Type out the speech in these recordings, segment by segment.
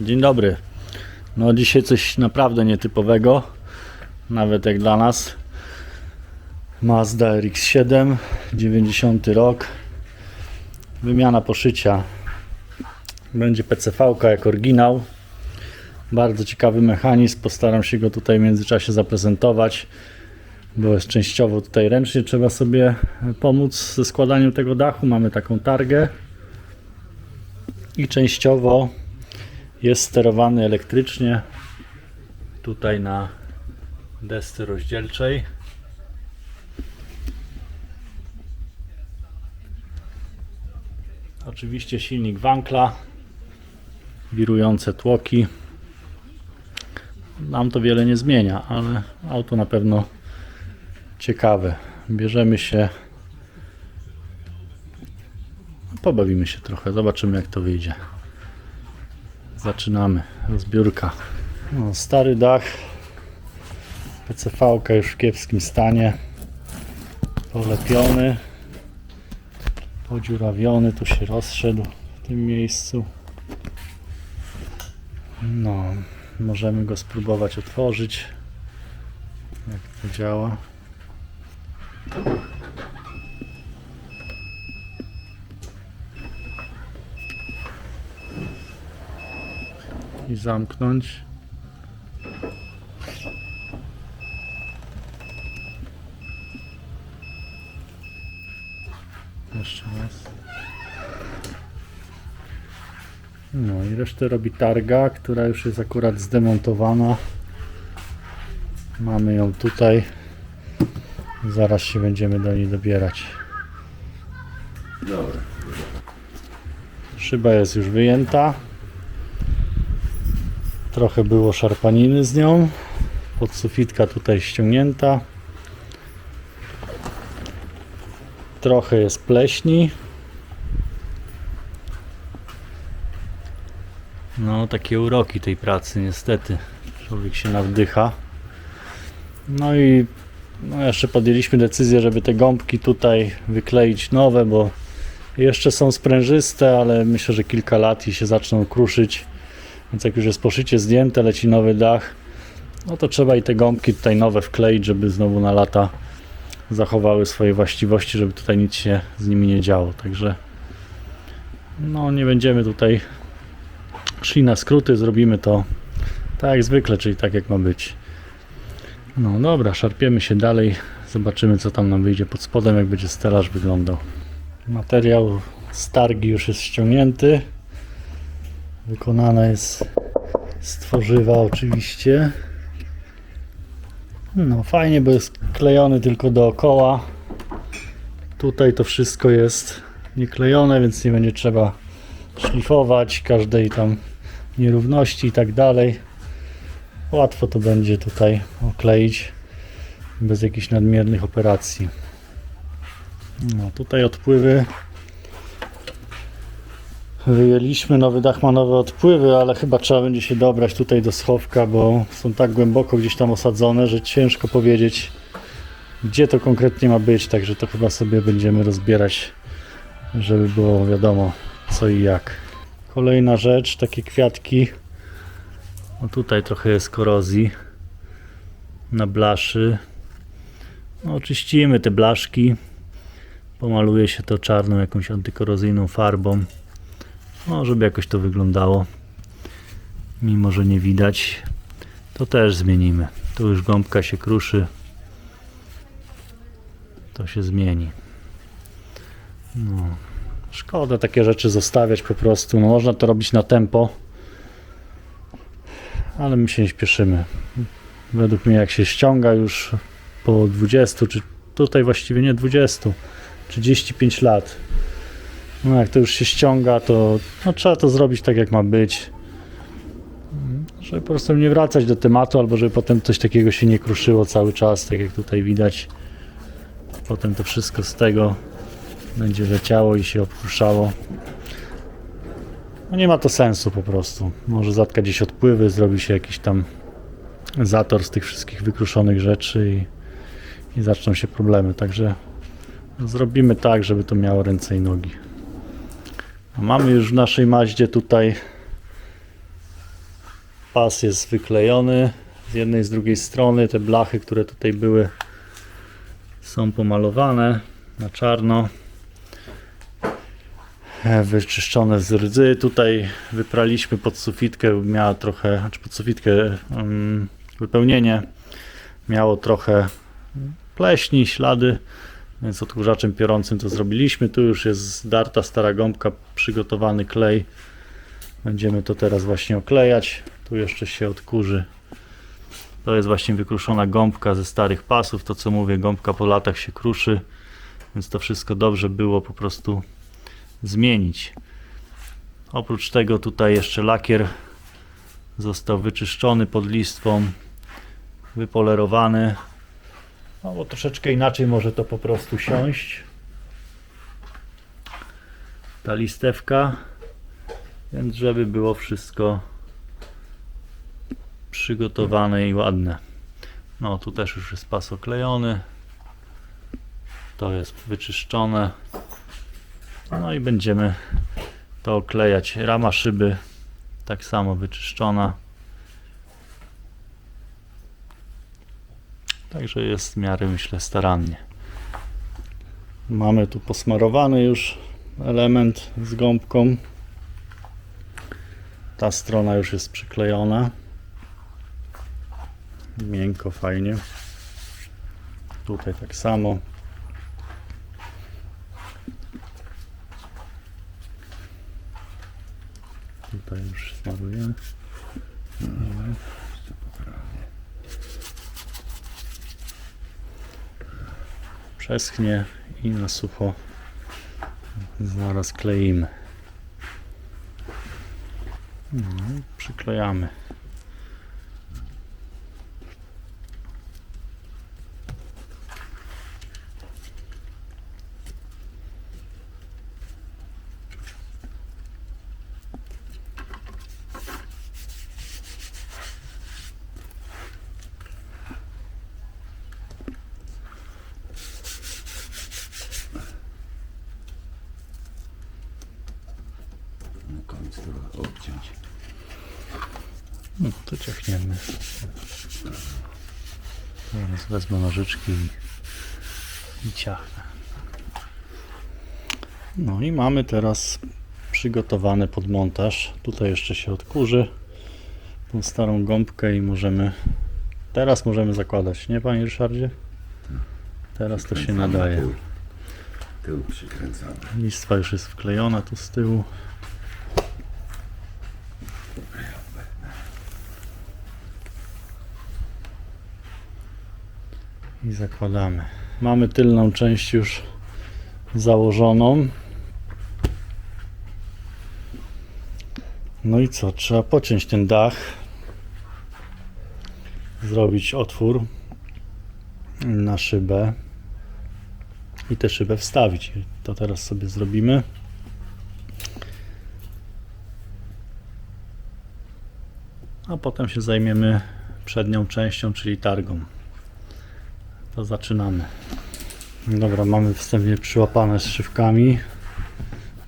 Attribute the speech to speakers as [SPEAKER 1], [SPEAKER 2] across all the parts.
[SPEAKER 1] Dzień dobry. No dzisiaj coś naprawdę nietypowego, nawet jak dla nas. Mazda RX-7, 90 rok. Wymiana poszycia. Będzie PCV jak oryginał. Bardzo ciekawy mechanizm. Postaram się go tutaj w międzyczasie zaprezentować, bo jest częściowo tutaj ręcznie. Trzeba sobie pomóc ze składaniem tego dachu. Mamy taką targę i częściowo jest sterowany elektrycznie tutaj na desce rozdzielczej. Oczywiście silnik Wankla, wirujące tłoki. Nam to wiele nie zmienia, ale auto na pewno ciekawe. Bierzemy się, pobawimy się trochę, zobaczymy jak to wyjdzie. Zaczynamy. Rozbiórka. No, stary dach. PCV już w kiepskim stanie. Polepiony. Podziurawiony. Tu się rozszedł w tym miejscu. No, możemy go spróbować otworzyć. Jak to działa. I zamknąć. Jeszcze raz. No i resztę robi targa, która już jest akurat zdemontowana. Mamy ją tutaj. Zaraz się będziemy do niej dobierać. Szyba jest już wyjęta. Trochę było szarpaniny z nią. Podsufitka tutaj ściągnięta. Trochę jest pleśni. No, takie uroki tej pracy, niestety. Człowiek się nawdycha. No i no jeszcze podjęliśmy decyzję, żeby te gąbki tutaj wykleić nowe, bo jeszcze są sprężyste, ale myślę, że kilka lat i się zaczną kruszyć. Więc jak już jest poszycie zdjęte, leci nowy dach, no to trzeba i te gąbki tutaj nowe wkleić, żeby znowu na lata zachowały swoje właściwości, żeby tutaj nic się z nimi nie działo. Także no nie będziemy tutaj szli na skróty, zrobimy to tak jak zwykle, czyli tak jak ma być. No dobra, szarpiemy się dalej, zobaczymy co tam nam wyjdzie pod spodem, jak będzie stelaż wyglądał. Materiał z targi już jest ściągnięty. Wykonana jest z tworzywa oczywiście. No fajnie, bo jest klejony tylko dookoła. Tutaj to wszystko jest nieklejone, więc nie będzie trzeba szlifować każdej tam nierówności i tak dalej. Łatwo to będzie tutaj okleić bez jakichś nadmiernych operacji. No tutaj odpływy Wyjęliśmy, nowy dach ma nowe odpływy, ale chyba trzeba będzie się dobrać tutaj do schowka, bo są tak głęboko gdzieś tam osadzone, że ciężko powiedzieć, gdzie to konkretnie ma być, także to chyba sobie będziemy rozbierać, żeby było wiadomo co i jak. Kolejna rzecz, takie kwiatki. O tutaj trochę jest korozji na blaszy. No, oczyścimy te blaszki. Pomaluje się to czarną jakąś antykorozyjną farbą. No, żeby jakoś to wyglądało. Mimo, że nie widać, to też zmienimy. Tu już gąbka się kruszy. To się zmieni. No. Szkoda takie rzeczy zostawiać po prostu. No, można to robić na tempo. Ale my się nie śpieszymy. Według mnie jak się ściąga już po 20, czy tutaj właściwie nie 20, 35 lat, no jak to już się ściąga, to no, trzeba to zrobić tak jak ma być. Żeby po prostu nie wracać do tematu, albo żeby potem coś takiego się nie kruszyło cały czas, tak jak tutaj widać. Potem to wszystko z tego będzie leciało i się obkruszało. No nie ma to sensu po prostu. Może zatkać gdzieś odpływy, zrobi się jakiś tam zator z tych wszystkich wykruszonych rzeczy i, i zaczną się problemy. Także zrobimy tak, żeby to miało ręce i nogi. Mamy już w naszej Maździe tutaj Pas jest wyklejony z jednej z drugiej strony. Te blachy, które tutaj były, są pomalowane na czarno. E, Wyczyszczone z rdzy. Tutaj wypraliśmy pod sufitkę, miała trochę, znaczy pod sufitkę mm, wypełnienie miało trochę pleśni, ślady, więc odkurzaczem piorącym to zrobiliśmy. Tu już jest zdarta stara gąbka, przygotowany klej. Będziemy to teraz właśnie oklejać. Tu jeszcze się odkurzy. To jest właśnie wykruszona gąbka ze starych pasów. To co mówię, gąbka po latach się kruszy, więc to wszystko dobrze było po prostu zmienić. Oprócz tego tutaj jeszcze lakier został wyczyszczony pod listwą, wypolerowany. No bo troszeczkę inaczej może to po prostu siąść. Ta listewka. Więc żeby było wszystko przygotowane i ładne. No tu też już jest pas oklejony. To jest wyczyszczone. No i będziemy to oklejać. Rama szyby tak samo wyczyszczona. Także jest w miarę myślę starannie. Mamy tu posmarowany już element z gąbką. Ta strona już jest przyklejona. Miękko, fajnie. Tutaj tak samo. Tutaj już smarujemy. Przeschnie i na sucho zaraz kleimy. No przyklejamy.
[SPEAKER 2] Na końcu trzeba obciąć.
[SPEAKER 1] No to ciachniemy. Teraz wezmę nożyczki i, i ciachnę. No i mamy teraz przygotowany pod montaż. Tutaj jeszcze się odkurzy tą starą gąbkę i możemy teraz możemy zakładać, nie panie Ryszardzie? Teraz to się nadaje.
[SPEAKER 2] Tył przykręcamy.
[SPEAKER 1] Listwa już jest wklejona tu z tyłu. I zakładamy. Mamy tylną część już założoną. No i co? Trzeba pociąć ten dach. Zrobić otwór na szybę i tę szybę wstawić. To teraz sobie zrobimy. A potem się zajmiemy przednią częścią, czyli targą. To zaczynamy. Dobra, mamy wstępnie przyłapane z szywkami.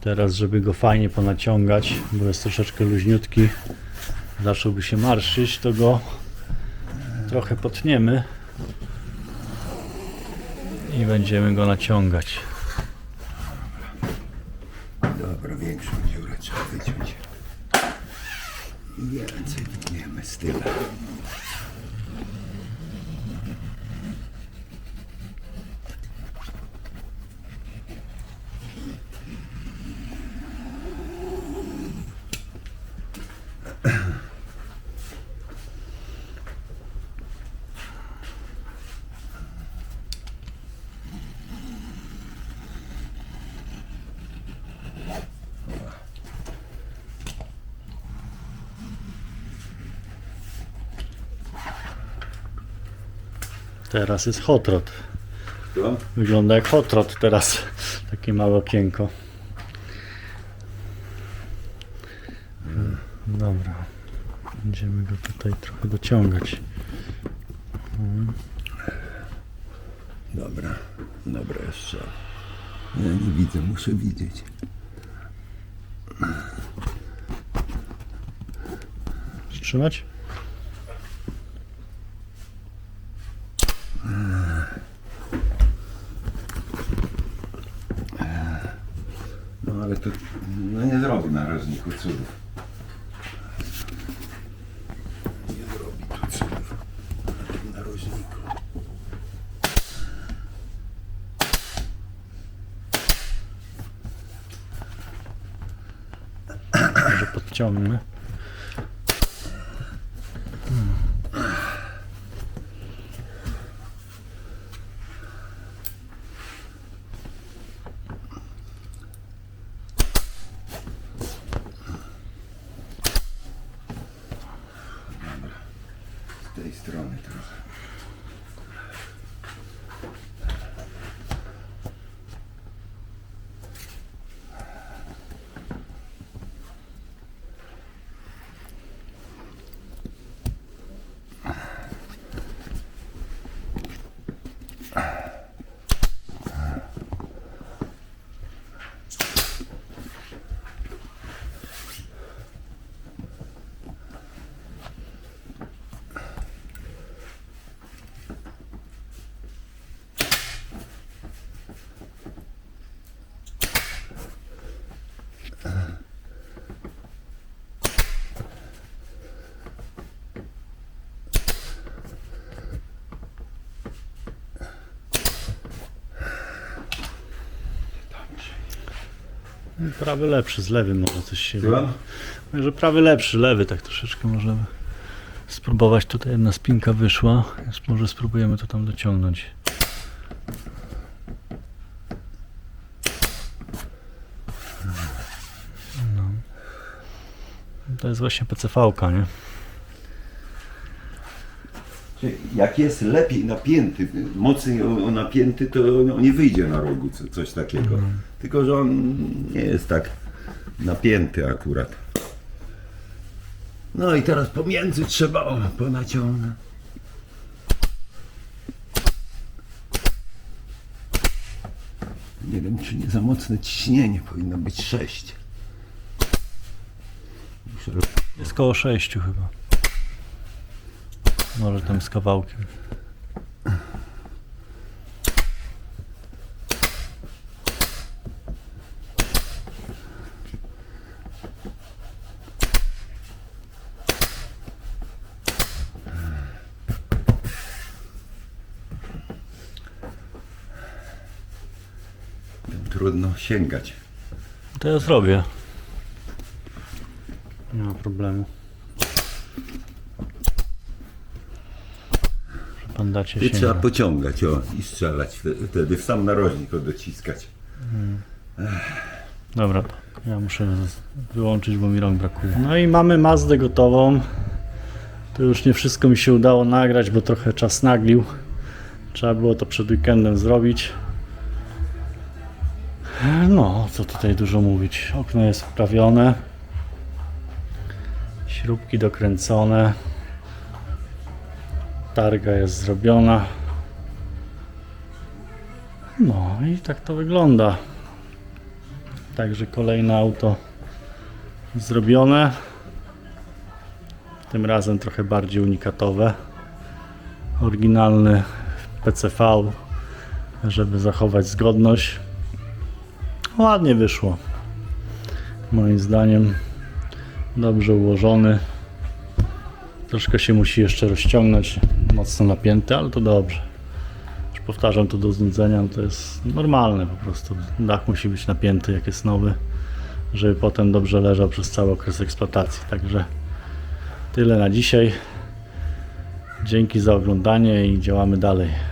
[SPEAKER 1] Teraz, żeby go fajnie ponaciągać, bo jest troszeczkę luźniutki, zacząłby się marszyć, to go trochę potniemy i będziemy go naciągać.
[SPEAKER 2] Dobra, większą dziurę trzeba wyciąć. I więcej wytniemy z tyłu.
[SPEAKER 1] Teraz jest hot rod.
[SPEAKER 2] To?
[SPEAKER 1] Wygląda jak hot rod teraz. Takie małe okienko. Dobra. Będziemy go tutaj trochę dociągać.
[SPEAKER 2] Dobra, dobra jeszcze. Ja nie widzę, muszę widzieć.
[SPEAKER 1] trzymać?
[SPEAKER 2] No ale to no nie zrobi narożniku cudów. Nie zrobi tu cudów na tym narożniku.
[SPEAKER 1] Może podciągnę.
[SPEAKER 2] Z tej strony trochę.
[SPEAKER 1] Prawy lepszy, z lewym może coś się... Mówię, że prawy lepszy, lewy tak troszeczkę możemy spróbować. Tutaj jedna spinka wyszła, więc może spróbujemy to tam dociągnąć. No. To jest właśnie PCV-ka, nie?
[SPEAKER 2] Jak jest lepiej napięty, mocniej o- o napięty, to no, nie wyjdzie na rogu co, coś takiego. Tylko, że on nie jest tak napięty akurat. No i teraz pomiędzy trzeba o, ponaciągnąć. Nie wiem, czy nie za mocne ciśnienie, powinno być 6. Muszę
[SPEAKER 1] Jest koło 6 chyba. Może tam z kawałkiem.
[SPEAKER 2] Trudno sięgać.
[SPEAKER 1] To ja zrobię. Nie ma problemu. Że Pan dacie
[SPEAKER 2] I
[SPEAKER 1] się.
[SPEAKER 2] trzeba pociągać o, i strzelać wte- wtedy w sam narożnik dociskać.
[SPEAKER 1] Dobra, tak. Ja muszę wyłączyć, bo mi rąk brakuje. No i mamy Mazdę gotową. To już nie wszystko mi się udało nagrać, bo trochę czas naglił. Trzeba było to przed weekendem zrobić. No, co tutaj dużo mówić. Okno jest wprawione. Śrubki dokręcone. Targa jest zrobiona. No i tak to wygląda. Także kolejne auto zrobione. Tym razem trochę bardziej unikatowe. Oryginalny PCV, żeby zachować zgodność. Ładnie wyszło. Moim zdaniem dobrze ułożony. Troszkę się musi jeszcze rozciągnąć, mocno napięty, ale to dobrze. Już powtarzam to do znudzenia, no to jest normalne po prostu. Dach musi być napięty jak jest nowy, żeby potem dobrze leżał przez cały okres eksploatacji. Także tyle na dzisiaj. Dzięki za oglądanie i działamy dalej.